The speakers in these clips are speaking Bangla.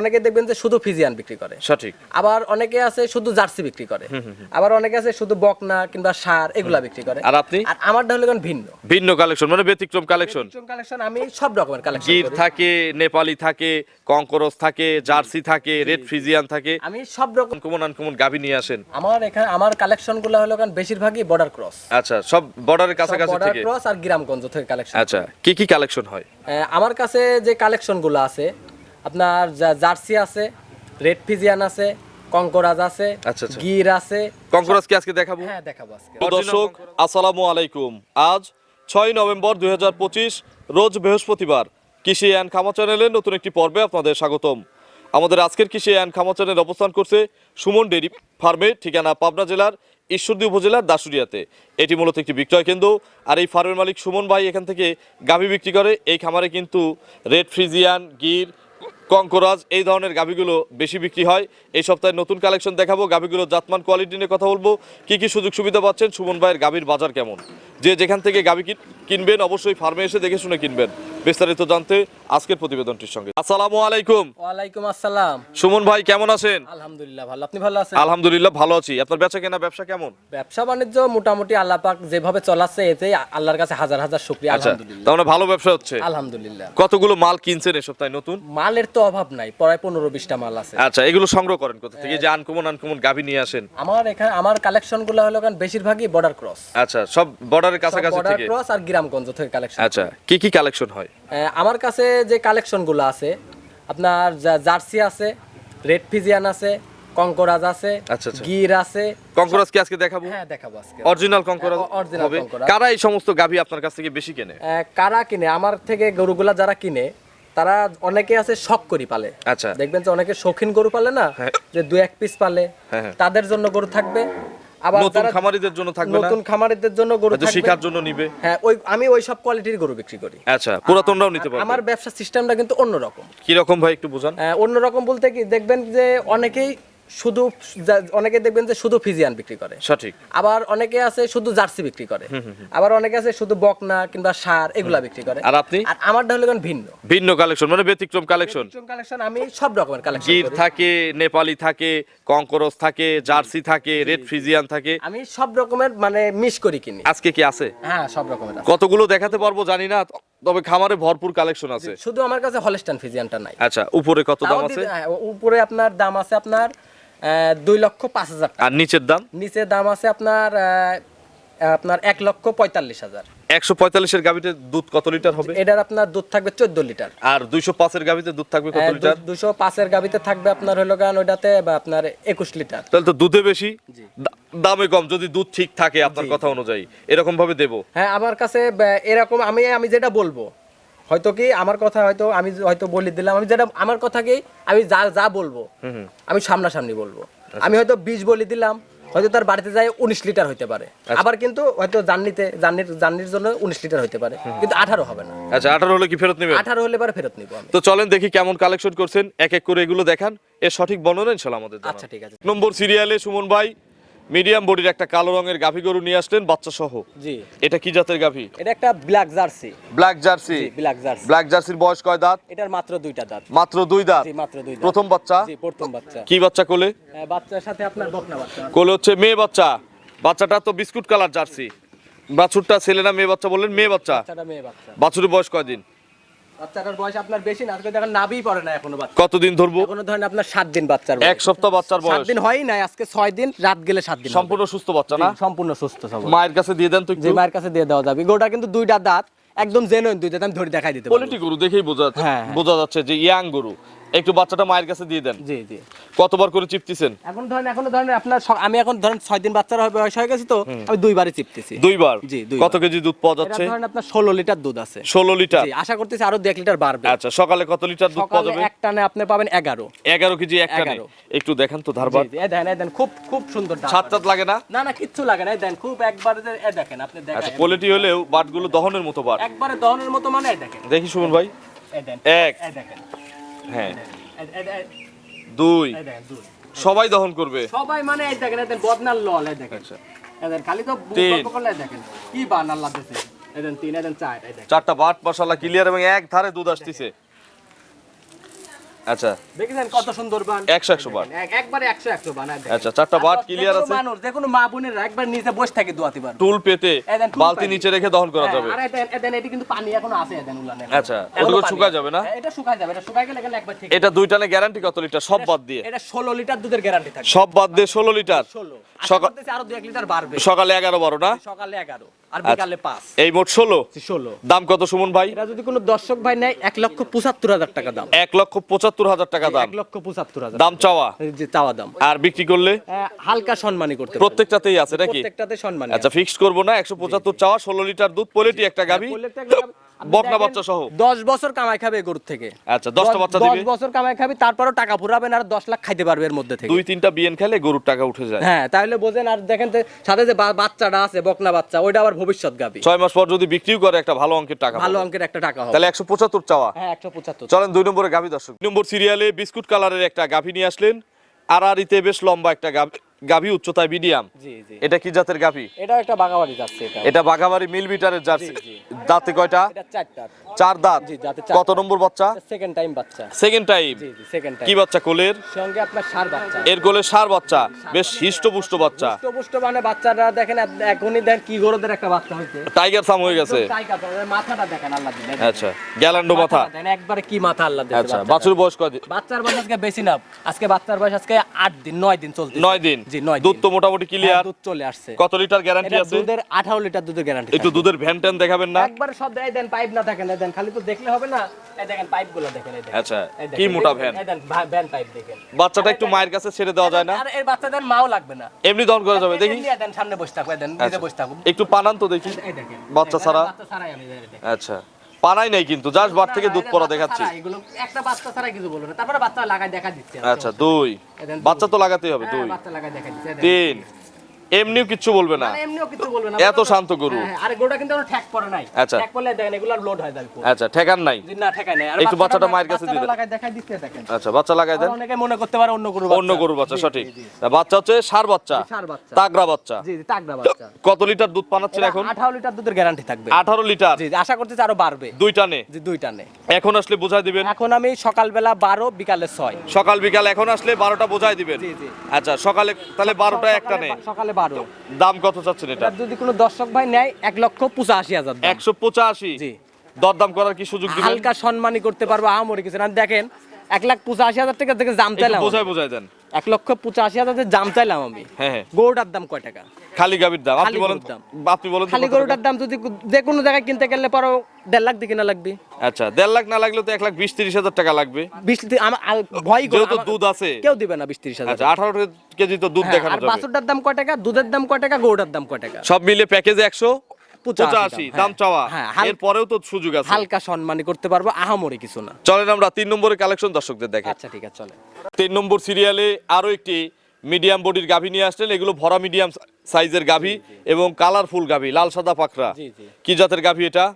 অনেকে দেখবেন যে শুধু ফিজিয়ান বিক্রি করে। সঠিক। আবার অনেকে আছে শুধু জার্সি বিক্রি করে। আবার অনেকে আছে শুধু বকনা কিংবা সার এগুলা বিক্রি করে। আর আপনি? আর আমারটা হলো এখন ভিন্ন। ভিন্ন কালেকশন মানে ব্যতিক্রম কালেকশন? কালেকশন আমি সব রকমের কালেকশন গির থাকে নেপালি থাকে কঙ্করস থাকে জার্সি থাকে রেড ফ্রিজিয়ান থাকে। আমি সব রকম আনকমন আনকমন গাভি নিয়ে আসেন। আমার এখানে আমার কালেকশনগুলো হলো কারণ বেশিরভাগই বর্ডার ক্রস আচ্ছা সব বর্ডারের কাছাকাছি বর্ডার থেকে? ক্রস আর গ্রামগঞ্জ থেকে কালেকশন আচ্ছা কি কি কালেকশন হয়? আমার কাছে যে কালেকশনগুলো আছে আপনার জার্সি আছে রেড ফিজিয়ান আছে কঙ্করাজ আছে আচ্ছা, আচ্ছা। গির আছে। কঙ্করস কি আজকে দেখাবো? হ্যাঁ দেখাবো আজকে। দর্শক আসসালামু আলাইকুম। আজ ছয় নভেম্বর দুই হাজার পঁচিশ রোজ বৃহস্পতিবার। কৃষি অ্যান্ড খামা চ্যানেলের নতুন একটি পর্বে আপনাদের স্বাগতম। আমাদের আজকের কৃষি অ্যান্ড খামা চ্যানেল অবস্থান করছে সুমন ডেরি ফার্মে ঠিকানা পাবনা জেলার ঈশ্বরদী উপজেলার দাসুরিয়াতে এটি মূলত একটি বিক্রয় কেন্দ্র। আর এই ফার্মের মালিক সুমন ভাই এখান থেকে গাভী বিক্রি করে। এই খামারে কিন্তু রেড ফ্রিজিয়ান গির কঙ্করাজ এই ধরনের গাভিগুলো বেশি বিক্রি হয়। এই সপ্তাহে নতুন কালেকশন দেখাবো। গাভিগুলো জাতমান কোয়ালিটি নিয়ে কথা বলব। কি কি সুযোগ সুবিধা পাচ্ছেন? সুমন ভাইয়ের গাভির বাজার কেমন? যে যেখান থেকে গাভি কিনবেন অবশ্যই ফার্মে এসে দেখে শুনে কিনবেন। বিস্তারিত জানতে আজকের প্রতিবেদনটির সঙ্গে। আসসালামু আলাইকুম। ওয়ালাইকুম আসসালাম। সুমন ভাই কেমন আছেন? আলহামদুলিল্লাহ ভালো। আপনি ভালো আছেন? আলহামদুলিল্লাহ ভালো আছি। আপনার বেচা কেনা ব্যবসা কেমন? ব্যবসা বাণিজ্য মোটামুটি আল্লাহ পাক যেভাবে চলাচ্ছে এতে আল্লাহর কাছে হাজার হাজার শুক্রিয়া আচ্ছা আলহামদুলিল্লাহ। তার মানে ভালো ব্যবসা হচ্ছে। আলহামদুলিল্লাহ। কতগুলো মাল কিনছেন এই সপ্তাহে নতুন? মালের তো অভাব নাই প্রায় পনেরো বিশটা মাল আছে। আচ্ছা এগুলো সংগ্রহ করেন কোথা থেকে? যে আনকমন আনকমন গাভি নিয়ে আসেন। আমার এখানে আমার কালেকশনগুলো হলো কারণ বেশিরভাগই বর্ডার ক্রস আচ্ছা সব বর্ডারের কাছাকাছি বর্ডার থেকে? ক্রস আর গ্রামগঞ্জ থেকে কালেকশন। আচ্ছা কি কি কালেকশন হয়? আমার কাছে যে কালেকশনগুলো আছে আপনার জার্সি আছে রেড ফিজিয়ান আছে কঙ্করাজ আছে আচ্ছা, আচ্ছা। গির আছে। কঙ্করাজ কি আজকে দেখাবো? হ্যাঁ দেখাবো আজকে। অরিজিনাল কঙ্করাজ হ্যাঁ, original হবে। কঙ্করাজ। কারা এই সমস্ত গাভি আপনার কাছ থেকে বেশি কেনে? কারা কিনে? আমার থেকে গরুগুলা যারা কিনে তারা অনেকে আছে শখ করি পালে। আচ্ছা। দেখবেন যে অনেকে শৌখিন গরু পালে না হ্যাঁ। যে দু এক পিস পালে। হ্যাঁ, হ্যাঁ। তাদের জন্য গরু থাকবে। আবার নতুন খামারিদের জন্য থাকবে না? নতুন খামারিদের জন্য গরু থাকবে। শিকার জন্য নিবে। হ্যাঁ ওই আমি ওই সব কোয়ালিটির গরু বিক্রি করি। আচ্ছা পুরাতনরাও নিতে পারবে। আমার ব্যবসা সিস্টেমটা কিন্তু অন্যরকম। কি রকম ভাই একটু বুঝান। অন্য অন্যরকম বলতে কি দেখবেন যে অনেকেই শুধু অনেকে দেখবেন যে শুধু ফিজিয়ান বিক্রি করে। সঠিক। আবার অনেকে আছে শুধু জার্সি বিক্রি করে। আবার অনেকে আছে শুধু বকনা কিংবা সার এগুলা বিক্রি করে। আর আপনি? আর আমারটা হলো ভিন্ন। ভিন্ন কালেকশন মানে ব্যতিক্রম কালেকশন? কালেকশন আমি সব রকমের কালেকশন গির থাকে নেপালি থাকে কঙ্করস থাকে জার্সি থাকে রেড ফ্রিজিয়ান থাকে। আমি সব রকমের মানে মিস করি কিনি। আজকে কি আছে? হ্যাঁ সব রকমের আছে। কতগুলো দেখাতে পারব জানি না তবে খামারে ভরপুর কালেকশন আছে। শুধু আমার কাছে হলস্টান ফিজিয়ানটা নাই। আচ্ছা উপরে কত দাম আছে? হ্যাঁ, উপরে আপনার দাম আছে আপনার দুই লক্ষ পাঁচ হাজার আর নিচের দাম? নিচে দাম আছে আপনার আপনার এক লক্ষ পঁয়তাল্লিশ হাজার। একশো পঁয়তাল্লিশের গাভিতে দুধ কত লিটার হবে? এটার আপনার দুধ থাকবে চোদ্দ লিটার। আর দুইশো পাঁচের গাভিতে দুধ থাকবে কত লিটার? দুশো পাঁচের গাবিতে থাকবে আপনার হলো গান ওইটাতে আপনার একুশ লিটার। তাহলে তো দুধে বেশি। দামে কম যদি দুধ ঠিক থাকে আপনার কথা অনুযায়ী। এরকম ভাবে দেবো। হ্যাঁ আমার কাছে এরকম আমি আমি যেটা বলব হয়তো কি আমার কথা হয়তো আমি হয়তো বলে দিলাম আমি যেটা আমার কথাকেই আমি যা যা বলব আমি সামনাসামনি বলব। আচ্ছা। আমি হয়তো বিশ বলে দিলাম হয়তো তার বাড়িতে যায় উনিশ লিটার হইতে পারে। আচ্ছা। আবার কিন্তু হয়তো জার্নিতে জার্নির জার্নির জন্য উনিশ লিটার হইতে পারে। কিন্তু আঠারো হবে না। আচ্ছা আঠারো হলে কি ফেরত নেবে? আঠারো হলে পরে ফেরত নিবো তো চলেন দেখি কেমন কালেকশন করছেন। এক এক করে এগুলো দেখান। এর সঠিক বর্ণনা ইনশাল্লাহ আমাদের আচ্ছা ঠিক আছে। নম্বর সিরিয়ালে সুমন ভাই মিডিয়াম বডির একটা কালো রঙের গাভী গরু নিয়ে আসলেন বাচ্চা সহ। জি। এটা কি জাতের গাভী? এটা একটা black Jersey black Jersey black Jersey black জার্সির বয়স কয় দাঁত? এটার মাত্র দুইটা দাঁত। মাত্র দুই দাঁত? জি মাত্র দুই দাঁত। প্রথম বাচ্চা? জি প্রথম বাচ্চা। কি বাচ্চা কোলে? হ্যাঁ, বাচ্চার সাথে আপনার বকনা বাচ্চা। কোলে হচ্ছে মেয়ে বাচ্চা। বাচ্চাটা তো বিস্কুট কালার জার্সি। বাছুরটা ছেলে না মেয়ে বাচ্চা বললেন মেয়ে বাচ্চা। বাচ্চাটা মেয়ে বাচ্চা। বাছুরের বয়স কয়দিন বাচ্চাটার বয়স আপনার বেশি না আজকে দেখেন নাভি পড়ে না এখনও বাচ্চা। কতদিন ধরবো? এখনও ধরেন আপনার সাত দিন বাচ্চার এক সপ্তাহ বাচ্চার দিন হয়ই আজকে দিন রাত গেলে সাত দিন সম্পূর্ণ সুস্থ বাচ্চা না? সম্পূর্ণ সুস্থ মায়ের কাছে দিয়ে দেন তো যে মায়ের কাছে দিয়ে দেওয়া যাবে। গোটা কিন্তু দুইটা দাঁত একদম জেনুইন দুইটা দাঁত আমি ধরে দেখাই দিতে কোয়ালিটি গরু দেখেই বোঝা যাচ্ছে হ্যাঁ, হ্যাঁ। বোঝা যাচ্ছে যে ইয়াং গরু। একটু বাচ্চাটা মায়ের কাছে দিয়ে দেন। জি জি। কতবার করে চিপতেছেন? এখন ধরেন এখন ধরেন আপনার আমি এখন ধরেন ছয় দিন বাচ্চার হবে বয়স হয়ে গেছে তো আমি দুইবারই চিপতেছি। দুইবার? জি। কত কেজি দুধ পাওয়া যাচ্ছে? ধরেন আপনার ষোলো লিটার দুধ আছে। ষোলো লিটার? জি আশা করতেছি আরও দু এক লিটার বাড়বে। আচ্ছা সকালে কত লিটার দুধ পাওয়া যাবে? এক টানে আপনি পাবেন এগারো। এগারো কেজি একটা নেই 11 একটু দেখেন তো ধারবার। জি, এই দেখেন এই দেখেন খুব খুব সুন্দর দাঁত। ছাদ টাত লাগে না? না না কিচ্ছু লাগে না এই দেখেন খুব একবারে এই দেখেন আপনি দেখেন। আচ্ছা কোয়ালিটি হলেও বাটগুলো দহনের মতো বাট। একবারে দহনের মতো মানে এই দেখেন। দেখি সুমন ভাই। এই দেখেন এক। এই দেখেন। হ্যাঁ। দুই। সবাই দহন করবে। সবাই মানে এই দেখেন এদের বদনার লল এই দেখেন। এদের খালি তো তিন। করলে দেখেন কি বান আল্লাহ দিয়েছে এই তিন এদের চার চারটা বাট মশালা ক্লিয়ার এবং এক ধারে দুধ আসতেছে। আচ্ছা। দেখেছেন কত সুন্দর বান? একশো একশো বাট এক- একবারে একশো একশো বান আর আচ্ছা চারটা বাট ক্লিয়ার আছে? মানুষ যে কোনো মা বোনেরা একবার নিচে বসে থাকে দোয়াতে পারবে টুল পেতে বালতি নিচে রেখে দহন করা হ্যাঁ, যাবে। আর এদেন- এদেন এটি কিন্তু পানি এখনও আছে এদেন উলানে। আচ্ছা, ওগুলো শুকায় যাবে না? হ্যাঁ, এটা শুকায় যাবে এটা শুকায় গেলে এখানে একবার ঠিক এটা দুই টানে গ্যারান্টি কত লিটার? সব বাদ দিয়ে। এটা ষোলো লিটার দুধের গ্যারান্টি থাকবে। সব বাদ দিয়ে ষোলো লিটার। ষোলো। সকাল- আরও দু এক লিটার বাড়বে। সকালে এগারো বারো না? সকালে এগারো। আর আচ্ছা। বিকালে পাঁচ। এই মোট ষোলো? ষোলো। দাম কত সুমন ভাই? এটা যদি কোনো দর্শক ভাই নেয় এক লক্ষ পঁচাত্তর হাজার টাকা দাম। এক লক্ষ পঁচাত্তর হাজার টাকা দাম। এক লক্ষ পঁচাত্তর হাজার দাম চাওয়া? যে চাওয়া দাম। আর বিক্রি করলে? হ্যাঁ, হালকা সম্মানই করতে প্রত্যেকটাতেই আছে নাকি? প্রত্যেকটাতে সম্মানী আচ্ছা ফিক্সড করব না একশো পঁচাত্তর চাওয়া ষোলো লিটার দুধ পোলেটি একটা গাভি। বকনা বাচ্চা সহ? দশ বছর কামাই খাবে গরুর থেকে। আচ্ছা বাচ্চা দিবে? বছর কামাই খাবি তারপরও টাকা ফুরাবেন আর দশ লাখ খাইতে পারবে এর মধ্যে থেকে। দুই তিনটা বিয়েন খেলে গরুর টাকা উঠে যায়। হ্যাঁ তাহলে বোঝেন আর দেখেন সাথে যে বাচ্চাটা আছে বকনা বাচ্চা ওইটা আবার ভবিষ্যৎ গাবি। ছয় মাস পর যদি বিক্রিও করে একটা ভালো অঙ্কের টাকা ভালো অঙ্কের একটা টাকা হবে। তাহলে একশো পঁচাত্তর চাওয়া। হ্যাঁ একশো পঁচাত্তর চলেন দুই নম্বরে গাভি দর্শক। দুই নম্বর সিরিয়ালে বিস্কুট কালারের একটা গাভি নিয়ে আসলেন। আড়াআড়িতে বেশ লম্বা একটা গাভি- গাভি উচ্চতায় মিডিয়াম এটা কি জাতের গাভি? এটা একটা বাগাবাড়ি যাচ্ছে এটা। এটা বাঘাবাড়ি মিল মিটারের জার্সি। দাঁতে কয়টা? এটা চার দাঁত। কত নম্বর বাচ্চা? সেকেন্ড টাইম বাচ্চা। সেকেন্ড টাইম কি বাচ্চা কোলের? সঙ্গে আপনার সার বাচ্চা। এর কোলে সার বাচ্চা। বেশ হিষ্টপুষ্ট বাচ্চা। পুষ্ট পুষ্ট মানে বাচ্চারা দেখেন এখনই দেন কি গরুদের একটা বাচ্চা হয়েছে। টাইগার সাম হয়ে গেছে। টাইগার মাথাটা দেখেন আল্লাহ দিলে আচ্ছা গ্যালান্ডো মাথা। দেন একবারে কি মাথা আল্লাহ দিলে আচ্ছা বাছুর বয়স কয়দিন বাচ্চার বয়স আজকে বেশি না। আজকে বাচ্চার বয়স আজকে আট দিন নয় দিন চলছে নয় দিন। জি নয় দুধ তো মোটামুটি হ্যাঁ, ক্লিয়ার দুধ চলে আসছে। কত লিটার গ্যারান্টি আছে? দুধের আঠারো লিটার দুধের গ্যারান্টি একটু দুধের ভ্যান ট্যান দেখাবেন না? একবারে সব দেয় দেন পাইপ না দেখেন দেন খালি তো দেখলে হবে না। এই দেখেন পাইপ দেখেন এই দেখেন। আচ্ছা কি মোটা ভ্যান? এই দেন ভ্যান পাইপ দেখেন। বাচ্চাটা একটু মায়ের কাছে ছেড়ে দেওয়া যায় না? আর এর বাচ্চাদের মাও লাগবে না। এমনি দহন করা যাবে দেখি। দেন সামনে বসে থাকো দেন নিজে আচ্ছা। বসে থাকো একটু পানান তো দেখি। এই দেখেন বাচ্চা ছাড়া? বাচ্চা ছাড়াই আমি আচ্ছা। পানাই নাই কিন্তু জাস্ট বার থেকে দুধ পড়া দেখাচ্ছি। এগুলো একটা বাচ্চা ছাড়া কিছু বলব না তারপরে বাচ্চা লাগাই দেখা দিচ্ছে আচ্ছা দুই। বাচ্চা তো লাগাতেই হবে হ্যাঁ, দুই। বাচ্চা লাগাই দেখা দিচ্ছে তিন। এমনিও কিচ্ছু বলবে না। মানে এমনিও কিছু বলবে না। এত শান্ত গরু। হ্যাঁ, আরে গরুটা কিন্তু ঠ্যাক পড়ে নাই। আচ্ছা। ঠ্যাক পড়লে দেখেন এগুলো লোড হয়ে যাবে আচ্ছা ঠেকান নাই? না ঠেকায় নাই। আর একটু বাচ্চাটা মায়ের কাছে দিয়ে। লাগাই দেখাই দিচ্ছে দেখেন। আচ্ছা বাচ্চা লাগাই দেন? অনেকে মনে করতে পারে অন্য গরু অন্য গরুর বাচ্চা সঠিক। বাচ্চা হচ্ছে সার বাচ্চা ষাঁড় বাচ্চা। তাগড়া বাচ্চা। জি জি টাকদা বাচ্চা। কত লিটার দুধ পানাচ্ছেন এখন? আঠারো লিটার দুধের গ্যারান্টি থাকবে। আঠারো লিটার? জি আশা করতেছি আরও বাড়বে। দুই টানে জি দুই টানে এখন আসলে বোঝাই দিবেন? এখন আমি সকালবেলা বারো বিকালে ছয়। সকাল বিকাল এখন আসলে বারোটা বোঝাই দিবেন? জি, জি। আচ্ছা সকালে তাহলে বারোটা একটা সকালে নেই বা- সকালে বারো। দাম কত চাচ্ছেন এটা? যদি কোনো দর্শক ভাই নেয় এক লক্ষ পঁচাশি হাজার একশো পঁচাশি? জি। দরদাম করার কি সুযোগ হালকা সম্মানই করতে পারব আহামরি কিছু না। দেখেন এক লাখ পঁচাশি হাজার টাকা থেকে জাম চাইলাম বোঝাই বোঝাই দেন। এক লক্ষ পঁচাশি হাজার জাম চাইলাম আমি। হ্যাঁ হ্যাঁ। গরুটার দাম কয় টাকা? খালি গাবির দাম। আপনি বলেন। আপনি বলেন খালি গরুটার দাম যদি যে কোনো জায়গায় কিনতে গেলে পরও দেড় লাখ দিকে না লাগবে। আচ্ছা দেড় লাখ না লাগলে তো এক লাখ বিশ তিরিশ হাজার টাকা লাগবে। বিশ ভয় করে যেহেতু দুধ আছে। কেউ দিবে না বিশ তিরিশ হাজার। আচ্ছা আঠারো কেজি তো দুধ হ্যাঁ, দেখানো আর যাবে। বাছুরটার দাম কয় টাকা? দুধের দাম কয় টাকা? গরুটার দাম কয় টাকা? সব মিলে প্যাকেজে একশো। পঁচাশি পঁচাশি দাম, হ্যাঁ। চাওয়া। হ্যাঁ, হাল- তো সুযোগ আছে। হালকা সম্মানী করতে পারব আহামরি কিছু না। চলেন আমরা তিন নম্বরের কালেকশন দর্শকদের দেখে। আচ্ছা ঠিক আছে চলে তিন নম্বর সিরিয়ালে আরও একটি মিডিয়াম বডির গাভী নিয়ে আসলেন। এগুলো ভরা মিডিয়াম সাইজের গাভী এবং কালারফুল গাভী লাল সাদা পাখরা। কি জাতের গাভী এটা?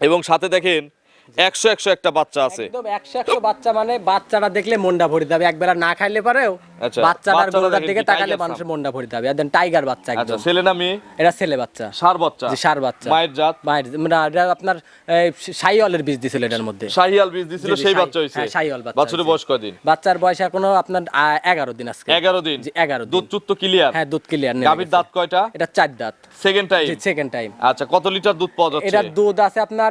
এবং সাথে দেখেন একশো একশো একটা বাচ্চা আছে। একদম একশো একশো বাচ্চা মানে বাচ্চাটা দেখলে মনটা ভরে যাবে। একবেলা না খাইলে পারেও আচ্ছা, বাচ্চাটার বাচ্চাটা দিকে তাকালে মানুষের মনটা ভরে যাবে। একদম টাইগার বাচ্চা আচ্ছা একদম। ছেলে না মেয়ে? এটা ছেলে বাচ্চা। সার বাচ্চা। জি সার বাচ্চা। মায়ের জাত? মায়ের মানে এটা আপনার সাইওয়ালের বীজ দিছিল এটার মধ্যে। শাহিয়াল বীজ দিছিল সেই বাচ্চা হয়েছে হ্যাঁ, শাহিওয়াল বাচ্চা হয়েছে। বয়স কয়দিন? বাচ্চার বয়স এখনও আপনার আহ, এগারো দিন আজকে। এগারো দিন? জি, এগারো দিন। দুধ চুত তো ক্লিয়ার হ্যাঁ দুধ ক্লিয়ার গাভীর দাঁত কয়টা? এটা চার দাঁত। সেকেন্ড টাইম সেকেন্ড টাইম আচ্ছা কত লিটার দুধ পাওয়া যাচ্ছে? এটার দুধ আছে আপনার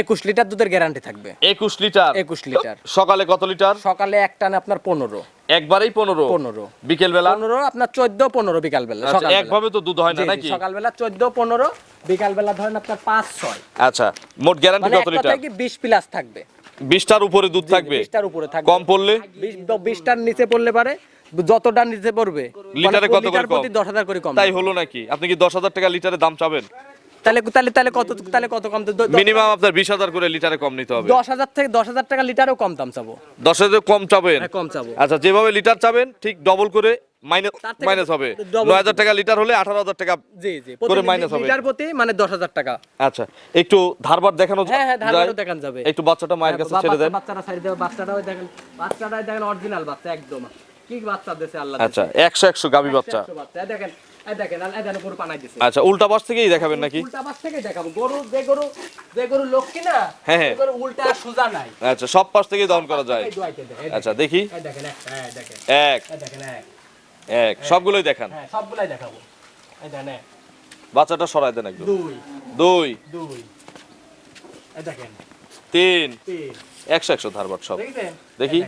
একুশ লিটার দুধের গ্যারান্টি থাকবে। একুশ লিটার? একুশ লিটার। সকালে কত লিটার? সকালে এক টানে আপনার পনেরো। একবারেই পনেরো? পনেরো। বিকেল বেলা পনেরো আপনার চোদ্দ পনেরো বিকাল বেলা আচ্ছা একভাবে তো দুধ হয় না নাকি? সকালবেলা চোদ্দ পনেরো বিকাল বেলা ধরেন আপনার পাঁচ ছয়। আচ্ছা মোট গ্যারান্টি মানে কত লিটার? বিশ প্লাস থাকবে। বিশটার উপরে দুধ থাকবে? বিশটার উপরে থাকবে। কম পড়লে? বিশ বিশটার নিচে পড়লে পারে। যতটা নিচে পড়বে। লিটারে মানে কত করে কম? দশ হাজার করে কম তাই হলো নাকি? আপনি কি দশ হাজার টাকা লিটারে দাম চাবেন? তাহলে তাহলে তাহলে কত তাহলে কত কম? মিনিমাম আপনার বিশ হাজার করে লিটারে কম নিতে হবে। দশ হাজার থেকে দশ হাজার টাকা লিটারও কম দাম চাবো। দশ হাজার কম চাবেন? হ্যাঁ, কম চাবো। আচ্ছা যেভাবে লিটার চাবেন ঠিক ডবল করে মাইনাস হবে। নয় হাজার টাকা লিটার হলে আঠারো হাজার টাকা জি জি। করে প্রতি হবে। লিটার প্রতি মানে দশ হাজার টাকা। আচ্ছা একটু ধারবার দেখানো হ্যাঁ হ্যাঁ? ধারবারও দেখান যাবে। একটু বাচ্চাটা মায়ের কাছে ছেড়ে দেন। বাচ্চাটা সাইড দেবে বাচ্চাটাও দেখেন। বাচ্চাটাই দেখেন অরিজিনাল বাচ্চা একদম। কি বাচ্চা দেশে আল্লাহ আচ্ছা একশো একশো গাভী বাচ্চা। বাচ্চা। দেখেন আচ্ছা উল্টা পাশ থেকেই দেখাবেন নাকি? উল্টা পাশ থেকে দেখাবো। গরু যে গরু যে গরু লক্ষ্মী না হ্যাঁ, হ্যাঁ। উল্টা সোজা নাই। আচ্ছা সব পাশ থেকেই দহন করা যায়। আচ্ছা দেখি। দেখেন, এক এক। সবগুলোই দেখান। হ্যাঁ দেখাবো। বাচ্চাটা সরাই দেন একদম। দুই। দুই। দুই। দেখেন। তিন। একশো একশো ধারবাট সব। দেখি।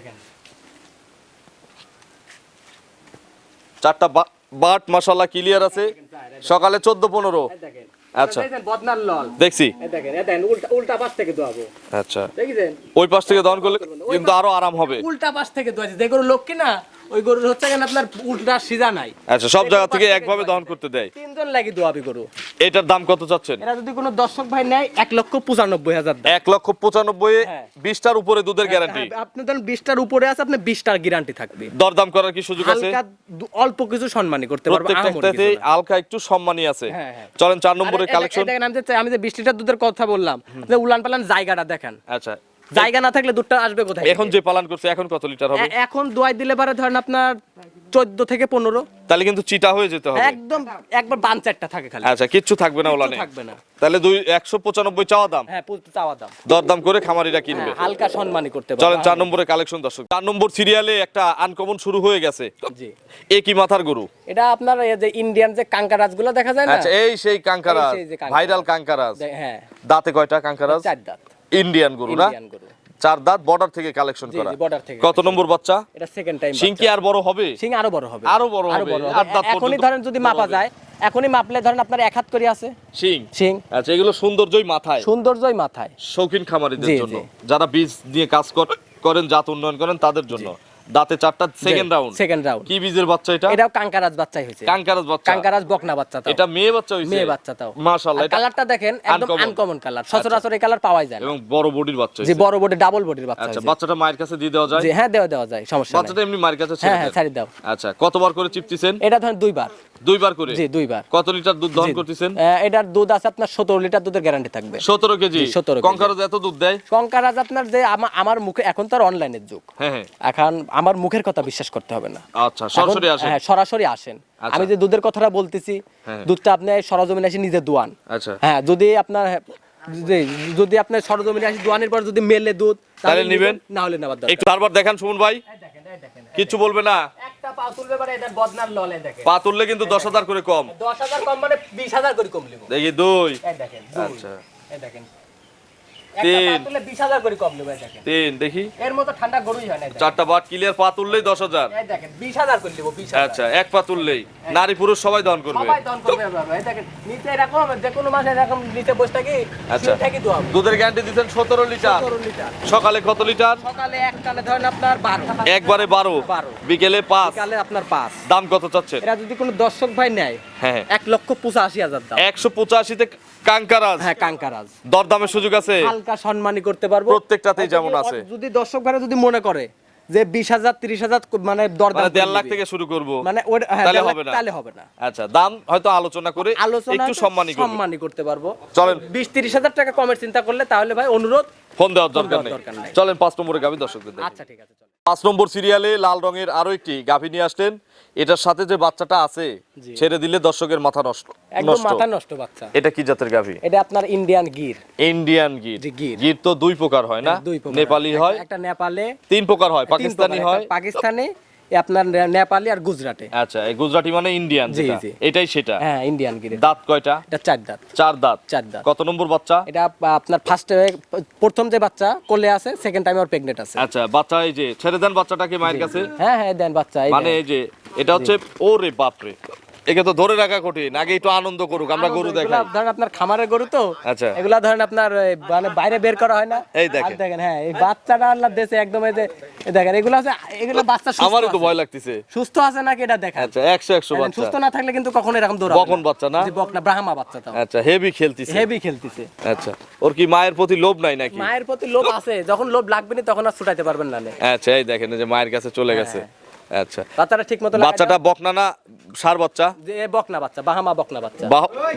চারটা বা- বাট মাসাল্লাহ ক্লিয়ার আছে। সকালে চোদ্দ পনেরো। আচ্ছা। বদনার লল। দেখছি। দেখেন এই দেখেন উল্টা পাশ থেকে দোয়াবো আচ্ছা। দেখেছেন? ওই পাশ থেকে দহন করলে কিন্তু আরও আরাম হবে। উল্টা পাশ থেকে দোয়াছে দেখো লোক লক্ষ্মী না ওই গরুর হচ্ছে কেন আপনার উল্টা সিজা নাই। আচ্ছা সব জায়গা থেকে একভাবে দহন করতে দেয়। তিনজন লাগি দোয়াবি গরু। এটার দাম কত চাচ্ছেন? এরা যদি কোনো দর্শক ভাই নেয় এক লক্ষ পঁচানব্বই হাজার এক লক্ষ পঁচানব্বই হ্যাঁ। বিশটার উপরে দুধের গ্যারান্টি হ্যাঁ, আপনি ধরেন বিশটার উপরে আছে আপনি বিশটার গ্যারান্টি থাকবে। দরদাম করার কি সুযোগ আছে? অল্প কিছু সম্মানী করতে পারব। আলকা একটু সম্মানী আছে। হ্যাঁ। চলেন চার নম্বরের কালেকশন দেখেন, আমি যে আমি যে বিশ লিটার দুধের কথা বললাম যে উলান পালান জায়গাটা দেখেন। আচ্ছা। জায়গা না থাকলে দুধটা আসবে কোথায়? এখন যে পালন করছে এখন কত লিটার হবে? এখন দোয়াই দিলে পারে ধরেন আপনার চোদ্দ থেকে পনেরো। তাহলে কিন্তু চিটা হয়ে যেতে হবে। একদম একবার বান চারটা থাকে খালি। আচ্ছা কিচ্ছু থাকবে না ওলানে থাকবে না। তাহলে দুই একশো পঁচানব্বই চাওয়া দাম? হ্যাঁ পুরো চাওয়া দাম। দরদাম করে খামারিরা কিনবে। হ্যাঁ, হালকা সম্মানী করতে চলেন চার নম্বরে কালেকশন দর্শক। চার নম্বর সিরিয়ালে একটা আনকমন শুরু হয়ে গেছে। জি। এ কি মাথার গরু? এটা আপনার এই যে ইন্ডিয়ান যে কাঙ্কারাজগুলো দেখা যায় না? আচ্ছা এই সেই কাঙ্কারাজ। ভাইরাল কাঙ্কারাজ। হ্যাঁ। দাঁতে কয়টা কাঙ্কারাজ? চার দাঁত। ইন্ডিয়ান গরু না? চার দাঁত বর্ডার থেকে কালেকশন করা। থেকে কত নম্বর বাচ্চা? এটা সেকেন্ড টাইম সিং কি আর বড় হবে? সিং আরও বড় হবে। আরও বড় হবে, আট দাঁত এখনই ধরেন যদি মাপা যায় এখনই মাপলে ধরেন আপনার এক হাত করে আছে। সিং সিং আচ্ছা এগুলো সৌন্দর্যই মাথায়। সৌন্দর্যই মাথায়। শৌখিন খামারিদের জন্য। যারা বীজ দিয়ে কাজ কর- করেন জাত উন্নয়ন করেন তাদের জন্য। দাঁতে চারটা সেকেন্ড রাউন্ড সেকেন্ড রাউন্ড কি বীজের বাচ্চা এটা? এটাও কাঙ্কারাজ বাচ্চাই হয়েছে। কাঙ্কারাজ বাচ্চা। কাঙ্কারাজ বকনা বাচ্চা এটা মেয়ে বাচ্চা হইছে মেয়ে বাচ্চা তাও। মাশাআল্লাহ কালারটা দেখেন একদম আনকমন কালার সচরাচর এই কালার পাওয়াই যায় এবং বড় বডির বাচ্চা যে। বড় বডি ডাবল বডির বাচ্চা আচ্ছা বাচ্চাটা মায়ের কাছে দিয়ে দেওয়া যায়? যে হ্যাঁ দেওয়া দেওয়া যায় সমস্যা নাই। বাচ্চাটা এমনি মায়ের কাছে হ্যাঁ ছেড়ে হ্যাঁ দেন। ছাড়ি দাও। আচ্ছা কতবার করে চিপতেছেন এটা ধরেন দুইবার। দুইবার করে? জি দুইবার। কত লিটার দুধ দহন করতেছেন? এটার দুধ আছে আপনার সতেরো লিটার দুধের গ্যারান্টি থাকবে। সতেরো কেজি? জি, 17 কেজি। কঙ্কারজ এত দুধ দেয়? কঙ্কারাজ আপনার যে আমার মুখে এখন তো আর অনলাইনের যুগ। হ্যাঁ হ্যাঁ। এখন আমার মুখের কথা বিশ্বাস করতে হবে না। আচ্ছা সরাসরি আসেন। হ্যাঁ সরাসরি আসেন। আচ্ছা। আমি যে দুধের কথাটা বলতেছি হ্যাঁ। দুধটা আপনি সরজমিনে এসে নিজে দোয়ান। আচ্ছা। হ্যাঁ যদি আপনার যদি আপনার সরজমিনে আসে দোয়ানের পর যদি মেলে দুধ তাহলে নিবেন? না হলে নেওয়ার একটু তারপর দেখান সুমন ভাই। কিচ্ছু বলবে না? একটা পা তুলবে পারে এটা বদনার ললে দেখেন। পা তুললে কিন্তু দশ হাজার করে কম। দশ হাজার কম মানে বিশ হাজার করে কম লিব। দেখি দুই। দেখেন আচ্ছা। এই দেখেন তিন। বিশ হাজার করে কম লিব তিন দেখি। এর মতো ঠান্ডা গরুই হয় না চারটা বাট ক্লিয়ার পা তুললেই দশ হাজার। দেখেন বিশ হাজার করে লিব বিশ আচ্ছা এক পা তুললেই। নারী পুরুষ সবাই দান করবে। সবাই দন করবে দেখেন নিচে এরকম যে কোনো মাসে এরকম নিচে বসে থাকি আচ্ছা। দুধের গ্যারান্টি দিচ্ছেন সতেরো লিটার। সকালে কত লিটার? সকালে এক টানে ধরেন আপনার বারো। একবারে বারো। বারো। বিকেলে পাঁচ। বিকালে আপনার পাঁচ। দাম কত চাচ্ছেন? এটা যদি কোনো দর্শক ভাই নেয় হ্যাঁ এক লক্ষ পঁচাশি হাজার দাম। একশো পঁচাশিতে কাঙ্কারাজ। হ্যাঁ কাঙ্কারাজ। দরদামের সুযোগ আছে? হালকা সম্মানী করতে পারব। প্রত্যেকটাতেই যেমন আছে। যদি দর্শক ভাইরা যদি মনে করে যে বিশ হাজার তিরিশ হাজার মানে দরদাম মানে দেড় লাখ থেকে শুরু করব। মানে হ্যাঁ, তাহলে হবে না। তাহলে হবে না। আচ্ছা দাম হয়তো আলোচনা করে আলোচনা একটু সম্মানী সম্মানী করতে পারব। চলেন। বিশ তিরিশ হাজার টাকা কমের চিন্তা করলে তাহলে ভাই অনুরোধ ফোন দেওয়ার দরকার নেই। চলেন পাঁচ নম্বরে গাভী দর্শকদের আচ্ছা ঠিক আছে পাঁচ নম্বর সিরিয়ালে লাল রঙের আরও একটি গাভী নিয়ে আসলেন। এটার সাথে যে বাচ্চাটা আছে ছেড়ে দিলে দর্শকের মাথা নষ্ট একদম নষ্ট। মাথা নষ্ট বাচ্চা। এটা কি জাতের গাভী? এটা আপনার ইন্ডিয়ান গির। ইন্ডিয়ান গির। গির। তো দুই প্রকার হয় না? দুই নেপালি হয় একটা নেপালে তিন প্রকার হয় তিন পাকিস্তানি হয়। পাকিস্তানি আপনার নেপালি আর গুজরাটে। আচ্ছা এই গুজরাটি মানে ইন্ডিয়ান জি, জি। এটাই সেটা? হ্যাঁ ইন্ডিয়ান গিরে। দাঁত কয়টা? এটা চার দাঁত। চার দাঁত? চার দাঁত। কত নম্বর বাচ্চা? এটা আপনার ফার্স্ট প্রথম যে বাচ্চা কোলে আছে সেকেন্ড টাইম আর প্রেগন্যান্ট আছে। আচ্ছা বাচ্চা এই যে ছেড়ে দেন বাচ্চাটাকে মায়ের কাছে। হ্যাঁ হ্যাঁ দেন বাচ্চা মানে এই যে এটা হচ্ছে ওরে বাপরে। একে তো ধরে রাখা কঠিন আগে একটু আনন্দ করুক আমরা গরু দেখাই। ধরেন আপনার খামারের গরু তো আচ্ছা। এগুলা ধরেন আপনার মানে বাইরে বের করা হয় না। এই দেখেন। দেখেন হ্যাঁ এই বাচ্চাটা আল্লাহ দেশে একদম এই যে দেখেন এগুলো আছে এগুলো বাচ্চা সুস্থ আমারও তো ভয় লাগতেছে। সুস্থ আছে নাকি এটা দেখেন? আচ্ছা একশো একশো দেখেন, বাচ্চা। সুস্থ না থাকলে কিন্তু কখনো এরকম দৌড়াবে বকন বাচ্চা না? জি, বকনা ব্রাহ্মা বাচ্চা তাও আচ্ছা হেভি খেলতেছে। হেভি খেলতেছে। আচ্ছা ওর কি মায়ের প্রতি লোভ নাই নাকি? মায়ের প্রতি লোভ আছে যখন লোভ লাগবে না তখন আর ছুটাইতে পারবেন না আচ্ছা এই দেখেন যে মায়ের কাছে চলে গেছে। আচ্ছা। বাচ্চাটা ঠিক মতো বাচ্চাটা বকনা না? সার বাচ্চা? যে বকনা বাচ্চা বাহামা বকনা বাচ্চা।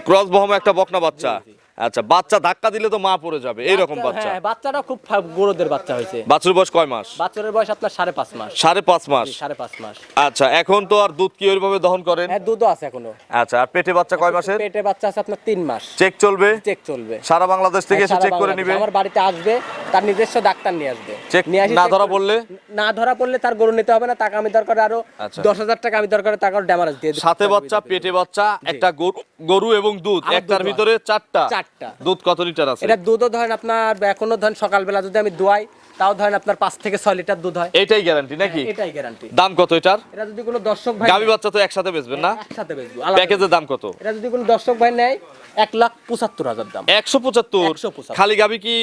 ক্রস বহামা একটা বকনা বাচ্চা। আচ্ছা বাচ্চা ধাক্কা দিলে তো মা পড়ে যাবে এইরকম বাচ্চা। হ্যাঁ বাচ্চাটা খুব গরুদের বাচ্চা হয়েছে। বাছুর বয়স কয় মাস? বাচ্চার বয়স আপনার সাড়ে পাঁচ মাস। সাড়ে পাঁচ মাস। সাড়ে পাঁচ মাস। আচ্ছা এখন তো আর দুধ কি ওইভাবে দহন করেন? হ্যাঁ দুধও আছে এখনও। আচ্ছা আর পেটে বাচ্চা কয় মাসের? পেটে বাচ্চা আছে আপনার তিন মাস। চেক চলবে? চেক চলবে। সারা বাংলাদেশ থেকে এসে হ্যাঁ, চেক করে। নিবে? আমার বাড়িতে আসবে তার নিজস্ব ডাক্তার নিয়ে আসবে। চেক নিয়ে আসি না ধরা পড়লে? না ধরা পড়লে তার গরু নিতে হবে না টাকা আমি দরকার আরও আচ্ছা। দশ হাজার টাকা আমি দরকার টাকা ড্যামারেজ দিয়ে সাথে বাচ্চা পেটে বাচ্চা একটা গরু গরু এবং দুধ একটার ভিতরে চারটা। দুধ কত লিটার আছে? এটা দুধও ধরেন আপনার এখনও ধরেন সকালবেলা যদি আমি দোয়াই তাও ধরেন আপনার থেকে লিটার দুধ হয়। এটাই গ্যারান্টি নাকি? এটাই গ্যারান্টি দাম কত এটার? এটা যদি কোনো দর্শক ভাই গাবি বাচ্চা তো একসাথে বেচবেন না? একসাথে বেচবো প্যাকেজের দাম কত? এটা যদি কোনো দর্শক ভাই নেয় এক লাখ পঁচাত্তর হাজার দাম। একশো পঁচাত্তর? খালি গাবি কি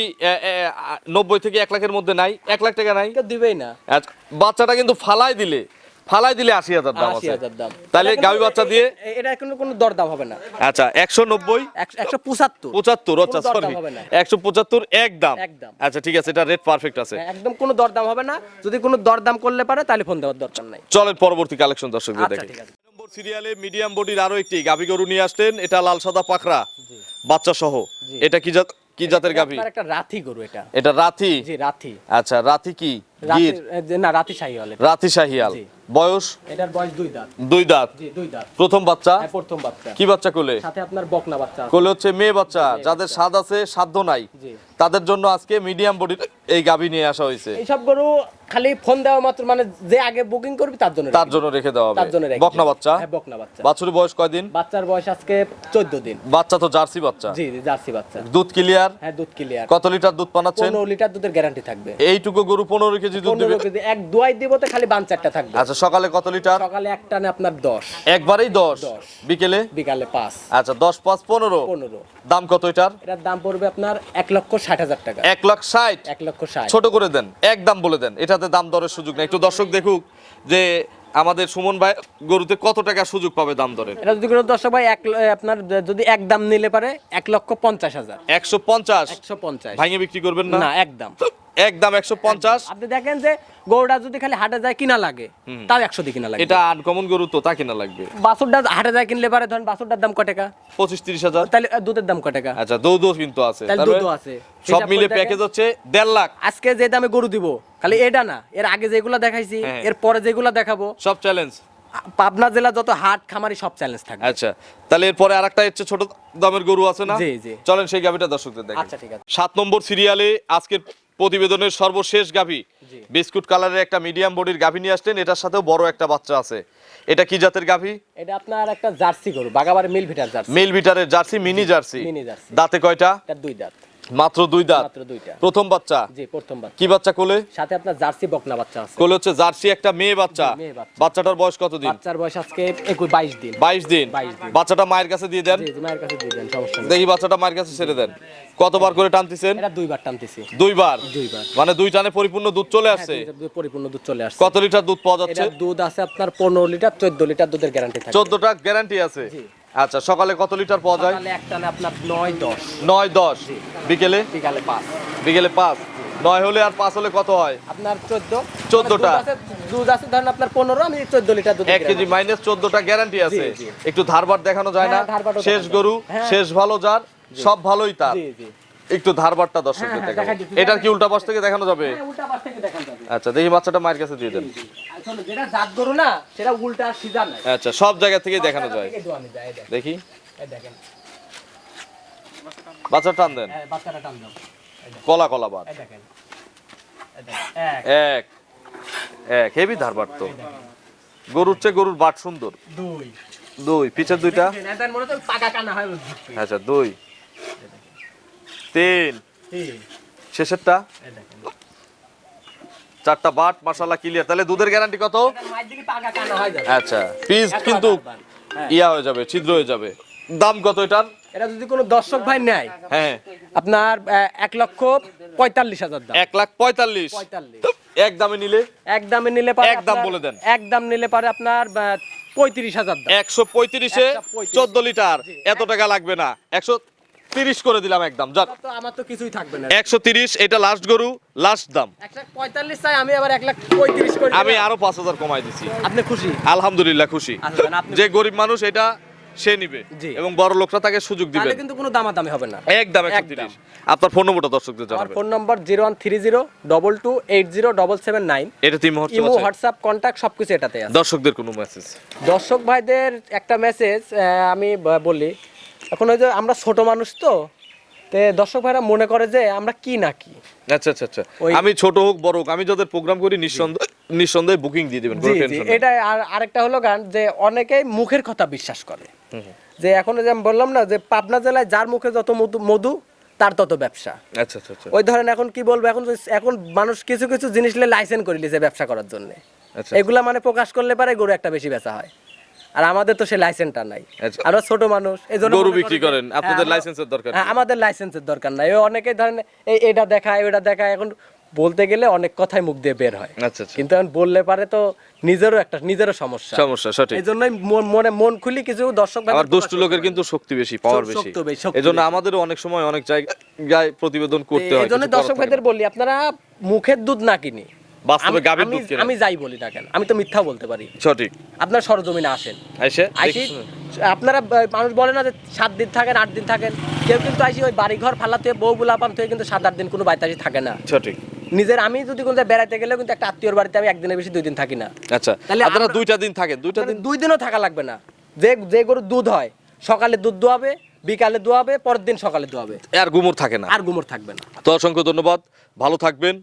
নব্বই থেকে এক লাখের মধ্যে নাই? এক লাখ টাকা নাই? দিবেই না। আচ্ছা, বাচ্চাটা কিন্তু ফালাই দিলে। ফালাই দিলে আশি হাজার দাম আশি আছে। হাজার দাম। তাহলে বাচ্চা দিয়ে এটা কোনো কোনো দরদাম হবে না। আচ্ছা একশো নব্বই একশো- পঁচাত্তর। পঁচাত্তর আচ্ছা দরদাম সরি হবে না। একশো পঁচাত্তর একদম একদম। আচ্ছা ঠিক আছে এটা রেট পারফেক্ট আছে। হ্যাঁ, একদম কোনো দরদাম হবে না। যদি কোনো দরদাম করলে পারে তাহলে ফোন দেওয়ার দরকার নাই। চলেন পরবর্তী কালেকশন দর্শকদের আচ্ছা, দেখে। ঠিক আছে। নম্বর সিরিয়ালে মিডিয়াম বডির আরও একটি গাভি গরু নিয়ে আসলেন। এটা লাল সাদা পাখরা। বাচ্চা সহ। এটা কি জাত কি জাতের গাভি? আপনার একটা রাথি গরু এটা। এটা রাথি? জি রাথি। আচ্ছা রাথি কি? না রাথি শাহী হলে রাথি শাহিয়াল বয়স? এটার বয়স দুই দাঁত। দুই দাঁত। জি দুই দাঁত। প্রথম বাচ্চা? প্রথম বাচ্চা। কি বাচ্চা কোলে? সাথে আপনার বকনা বাচ্চা কোলে হচ্ছে মেয়ে বাচ্চা। যাদের স্বাদ আছে সাধ্য নাই। তাদের জন্য আজকে মিডিয়াম বডির এই নিয়ে আসা হয়েছে। এইসব গরু খালি ফোন দেওয়া মাত্র মানে যে আগে বুকিং করবি তার জন্য তার জন্য রেখে দেওয়া তার জন্য বকনা বাচ্চা? হ্যাঁ বকনা বাচ্চা। বাছুরের বয়স কয়দিন বাচ্চার বয়স আজকে চোদ্দ দিন। বাচ্চা তো জার্সি বাচ্চা। জি জি জার্সি বাচ্চা। দুধ ক্লিয়ার? হ্যাঁ দুধ ক্লিয়ার। কত লিটার দুধ পানাচ্ছেন? পনেরো লিটার দুধের গ্যারান্টি থাকবে। এইটুকু গরু পনেরো কেজি দুধ দিবে। কেজি। এক দুয়াই দিব তো খালি বান চারটা থাকবে। আচ্ছা সকালে কত লিটার? সকালে এক টানে আপনার দশ। একবারেই দশ? দশ। বিকেলে? বিকালে পাঁচ। আচ্ছা দশ পাঁচ পনেরো? পনেরো। দাম কত এটার? এটার দাম পড়বে আপনার এক লক্ষ ষাট হাজার টাকা। এক লাখ ষাট? এক লক্ষ ষাট। ছোট করে দেন এক দাম বলে দেন। এটাতে দাম দরের সুযোগ নেই। একটু দর্শক দেখুক যে আমাদের সুমন ভাই গরুতে কত টাকা সুযোগ পাবে দাম দরের? এটা যদি কোনো দর্শক ভাই এক আপনার যদি এক দাম নিলে পারে এক লক্ষ পঞ্চাশ হাজার। একশো পঞ্চাশ? একশো পঞ্চাশ। ভাঙে বিক্রি করবেন না? না একদম। একদম একশো পঞ্চাশ। আপনি দেখেন যে গরুটা যদি খালি হাটে যায় কিনা লাগে তাও একশো দিয়ে কিনা লাগে এটা আনকমন গরু তো তা কিনা লাগবে? বাছুরটা হাটে যায় কিনলে পারে ধরেন বাছুরটার দাম কয় টাকা? পঁচিশ তিরিশ হাজার। তাহলে দুধের দাম টাকা? আচ্ছা দৌদৌ কিন্তু আছে। তাহলে দুধও আছে। সব মিলে প্যাকেজ হচ্ছে দেড় লাখ। আজকে যে দামে গরু দিব খালি এটা না এর আগে যেগুলো দেখাইছি হ্যাঁ। এর পরে যেগুলো দেখাবো। সব চ্যালেঞ্জ পাবনা জেলা যত হাট খামারি সব চ্যালেঞ্জ থাকবে আচ্ছা তাহলে এরপরে আর একটা হচ্ছে ছোট দামের গরু আছে না? জি, জি। চলেন সেই গাভিটা দর্শকদের দেখেন আচ্ছা ঠিক আছে। সাত নম্বর সিরিয়ালে আজকের প্রতিবেদনের সর্বশেষ গাভি। বিস্কুট কালারের একটা মিডিয়াম বডির গাভি নিয়ে আসলেন এটার সাথেও বড় একটা বাচ্চা আছে। এটা কি জাতের গাভি? এটা আপনার একটা জার্সি গরু বাগাবাড়ি মিল ভিটার জার্সি। মেল বিটারের Jersey mini Jersey. Mini Jersey. দাঁতে কয়টা? এটা দুই দাঁত। মাত্র দুই দাঁত? প্রথম বাচ্চা? জি প্রথম বাচ্চা। কি বাচ্চা কোলে? সাথে আপনার জার্সি বকনা বাচ্চা আছে। কোলে হচ্ছে জার্সি একটা মেয়ে বাচ্চা। বাচ্চাটার বয়স কতদিন? বাচ্চার বয়স আজকে একুশ বাইশ দিন। 22 দিন। বাচ্চাটা মায়ের কাছে দিয়ে দেন। জি মায়ের কাছে দিয়ে দেন সমস্যা নেই। দেখি বাচ্চাটা মায়ের কাছে ছেড়ে দেন। কতবার করে টানতেছেন? এটা দুইবার টানতেছি। দুইবার? দুইবার। মানে দুই টানে পরিপূর্ণ দুধ চলে আসছে হ্যাঁ, দুধ পরিপূর্ণ দুধ চলে আসছে কত লিটার দুধ পাওয়া যাচ্ছে? এটা দুধ আছে আপনার পনেরো লিটার চোদ্দ লিটার দুধের গ্যারান্টি থাকে। চোদ্দটা গ্যারান্টি আছে। জি। আচ্ছা সকালে কত লিটার পাওয়া যায়? সকালে এক টানে আপনার নয় দশ। নয় দশ। বিকেলে? বিকালে পাঁচ। বিকেলে পাঁচ। নয় হলে আর পাঁচ হলে কত হয়? আপনার চোদ্দ। 14টা। দুধ আছে ধরেন আপনার পনেরো আমি চোদ্দ লিটার দুধ এক কেজি মাইনাস চোদ্দটা গ্যারান্টি আছে। একটু ধারবার দেখানো যায় না। হ্যাঁ, শেষ গরু হ্যাঁ। শেষ ভালো যার সব ভালোই তার। জি জি। একটু ধারবারটা দর্শকদের হ্যাঁ, হ্যাঁ, দেখাবো। এটার কি উল্টা পাশ থেকে দেখানো যাবে? হ্যাঁ, উল্টা পাশ থেকে দেখান যাবে। আচ্ছা দেখি বাচ্চাটা মায়ের কাছে দিয়ে দেন। আসলে যেটা জাত গরু না সেটা উল্টা সিধা নাই আচ্ছা সব জায়গা থেকে দেখানো যায়। দেখি। দেখেন। বাচ্চা টান দেন। বাচ্চাটা টান দাও। কলা কলা বার দেখেন। এক। এক। হেভি ধারবার তো। গরুর চেয়ে গরুর বাট সুন্দর। দুই। দুই পিছের দুইটা। আচ্ছা দুই। তিন। শেষেরটা? চারটা বাট মাসাল্লাহ ক্লিয়ার তাহলে দুধের গ্যারান্টি কত। আচ্ছা পিস কিন্তু। হ্যাঁ। ইয়া হয়ে যাবে ছিদ্র হয়ে যাবে। দাম কত এটার? এটা যদি কোনো দর্শক ভাই নেয় হ্যাঁ। আপনার এক লক্ষ পঁয়তাল্লিশ হাজার দাম। এক লাখ পঁয়তাল্লিশ। এক দামে নিলে? এক দামে নিলে পারে এক দাম বলে দেন। এক দাম নিলে পারে আপনার পঁয়ত্রিশ হাজার একশো পঁয়ত্রিশে চোদ্দ লিটার। এত টাকা লাগবে না। একশো তিরিশ করে দিলাম একদম আমার তো কিছুই থাকবে না। একশো তিরিশ এটা লাস্ট গরু লাস্ট দাম। পঁয়তাল্লিশ চাই আমি আবার এক লাখ পঁয়ত্রিশ করে আমি আরও পাঁচ হাজার কমাই দিছি। আপনি খুশি? আলহামদুলিল্লাহ খুশি। যে গরিব মানুষ এটা সে নিবে এবং বড় লোকরা তাকে সুযোগ দিবেন কিন্তু কোনো দামাদামি হবে না। একদম একশো। তিরিশ। আপনার ফোন নম্বরটা দর্শকদের জানাবেন। Phone number zero one three zero double two eight zero double seven nine এটা তিন মুহূর্ত ইমো হোয়াটসঅ্যাপ কন্ট্যাক্ট সবকিছু এটাতে আছে। দর্শকদের কোনো মেসেজ দর্শক ভাইদের একটা মেসেজ আমি বলি এখন ওই যে আমরা ছোট মানুষ তো তে দর্শক ভাইরা মনে করে যে আমরা কি না কি? আচ্ছা আচ্ছা আচ্ছা। আমি ছোট হোক বড় হোক আমি যাদের প্রোগ্রাম করি নিঃসন্দেহ নিঃসন্দেহে বুকিং দিয়ে দিবেন কোনো টেনশন এটা আর আরেকটা হলো গান যে অনেকেই মুখের কথা বিশ্বাস করে। যে এখন যে আমি বললাম না যে পাবনা জেলায় যার মুখে যত মধু মধু তার তত ব্যবসা। আচ্ছা আচ্ছা আচ্ছা। ওই ধরেন এখন কি বলব এখন এখন মানুষ কিছু কিছু জিনিস লাইসেন্স করে নিয়েছে ব্যবসা করার জন্য। আচ্ছা। এগুলা মানে প্রকাশ করলে পারে গরু একটা বেশি বেচা হয়। আর আমাদের তো সেই লাইসেন্সটা নাই। আচ্ছা। আমরা ছোট মানুষ এই জন্য গরু বিক্রি করেন, আপনাদের হ্যাঁ, লাইসেন্সের দরকার হ্যাঁ, আমাদের লাইসেন্সের দরকার নাই। ওই অনেকেই ধরেন এই এটা দেখায় ওটা দেখায় এখন বলতে গেলে অনেক কথাই মুখ দিয়ে বের হয়। আচ্ছা আচ্ছা। কিন্তু এখন বললে পারে তো নিজেরও একটা নিজেরও সমস্যা। সমস্যা সঠিক। এই জন্যই মন- মনে খুলি কিছু দর্শক আবার দুষ্ট লোকের কিন্তু শক্তি বেশি পাওয়ার বেশি। এই জন্য। আমাদেরও অনেক সময় অনেক জায়গায় প্রতিবেদন করতে। হয় এই জন্য দর্শক ভাইদের বলি আপনারা মুখের দুধ না কিনি। বাস্তবে আমি- গাভীর দুধ কিনেন। আমি যাই বলি না কেন? আমি তো মিথ্যা বলতে পারি। সঠিক। আপনার সরজমিনে আসেন। আইসে আইসি আপনারা মানুষ বলে না যে সাত দিন থাকেন আট দিন থাকেন। কেউ কিন্তু আইসি ওই বাড়ি ঘর ফালাতে বউ গুলাপান থেকে কিন্তু সাত আট দিন কোনো বাড়িতে আসি থাকে না। সঠিক। নিজের আমি যদি কোনো বেড়াইতে গেলেও কিন্তু একটা আত্মীয়র বাড়িতে আমি একদিনের বেশি দুই দিন থাকি না। আচ্ছা তাহলে আপনারা দুইটা দিন থাকেন দুইটা দিন দুই দিনও থাকা লাগবে না। যে যে গরুর দুধ হয় সকালে দুধ দোয়াবে বিকালে দোয়াবে পরের দিন সকালে দোয়াবে। আর গুমর থাকে না। আর গুমর থাকবে না। তো অসংখ্য ধন্যবাদ। ভালো থাকবেন।